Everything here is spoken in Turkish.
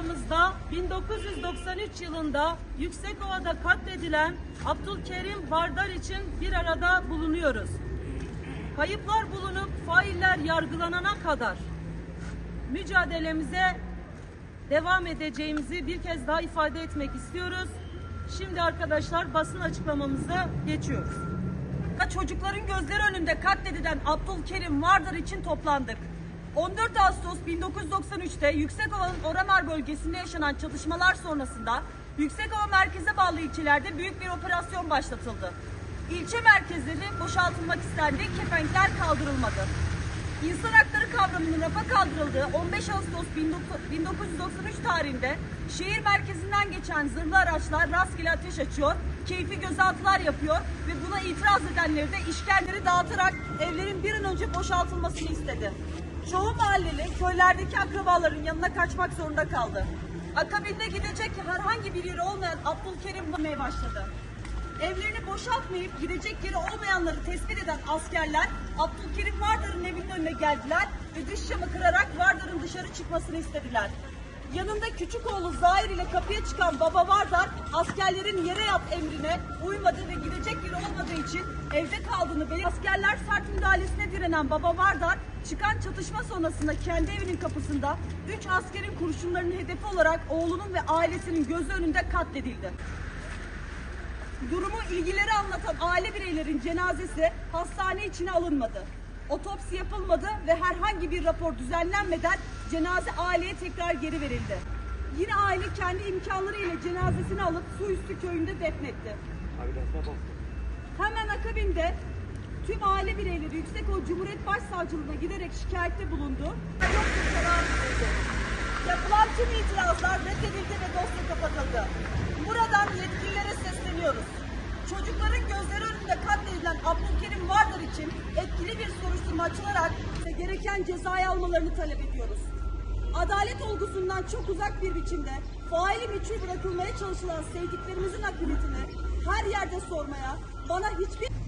buramızda 1993 yılında Yüksekova'da katledilen Abdülkerim Vardar için bir arada bulunuyoruz. Kayıplar bulunup failler yargılanana kadar mücadelemize devam edeceğimizi bir kez daha ifade etmek istiyoruz. Şimdi arkadaşlar basın açıklamamıza geçiyoruz. Çocukların gözleri önünde katledilen Abdülkerim Vardar için toplandık. 14 Ağustos 1993'te Yüksekova'nın Oramar bölgesinde yaşanan çatışmalar sonrasında Yüksekova merkeze bağlı ilçelerde büyük bir operasyon başlatıldı. İlçe merkezleri boşaltılmak istendi, kepenkler kaldırılmadı. İnsan hakları kavramının rafa kaldırıldığı 15 Ağustos 1993 tarihinde şehir merkezinden geçen zırhlı araçlar rastgele ateş açıyor, keyfi gözaltılar yapıyor ve buna itiraz edenleri de işkenleri dağıtarak evlerin bir an önce boşaltılmasını istedi. Çoğu mahalleli köylerdeki akrabaların yanına kaçmak zorunda kaldı. Akabinde gidecek herhangi bir yeri olmayan Abdülkerim bulmaya başladı. Evlerini boşaltmayıp gidecek yeri olmayanları tespit eden askerler Abdülkerim Vardar'ın evinin önüne geldiler ve dış camı kırarak Vardar'ın dışarı çıkmasını istediler. Yanında küçük oğlu Zahir ile kapıya çıkan baba Vardar askerlerin yere yat emrine uymadı ve gidecek yeri olmadığı için evde kaldığını belirtti. Askerler sert müdahalesine direnen baba Vardar çıkan çatışma sonrasında kendi evinin kapısında 3 askerin kurşunlarının hedefi olarak oğlunun ve ailesinin gözü önünde katledildi. Durumu ilgileri anlatan aile bireylerin cenazesi hastane içine alınmadı. Otopsi yapılmadı ve herhangi bir rapor düzenlenmeden cenaze aileye tekrar geri verildi. Yine aile kendi imkanları ile cenazesini alıp su üstü köyünde defnetti. Hemen akabinde tüm aile bireyleri Yüksekova Cumhuriyet Başsavcılığına giderek şikayette bulundu. Yapılan tüm itirazlar reddedildi ve dosya kapatıldı. Buradan yetkililere sesleniyoruz. Çocukların gözleri önünde katledilen Abdülkerim Vardar için etkili bir soruşturma açılarak gereken cezayı almalarını talep ediyoruz. Adalet olgusundan çok uzak bir biçimde faili meçhul bırakılmaya çalışılan sevdiklerimizin akıbetini her yerde sormaya, bana hiçbir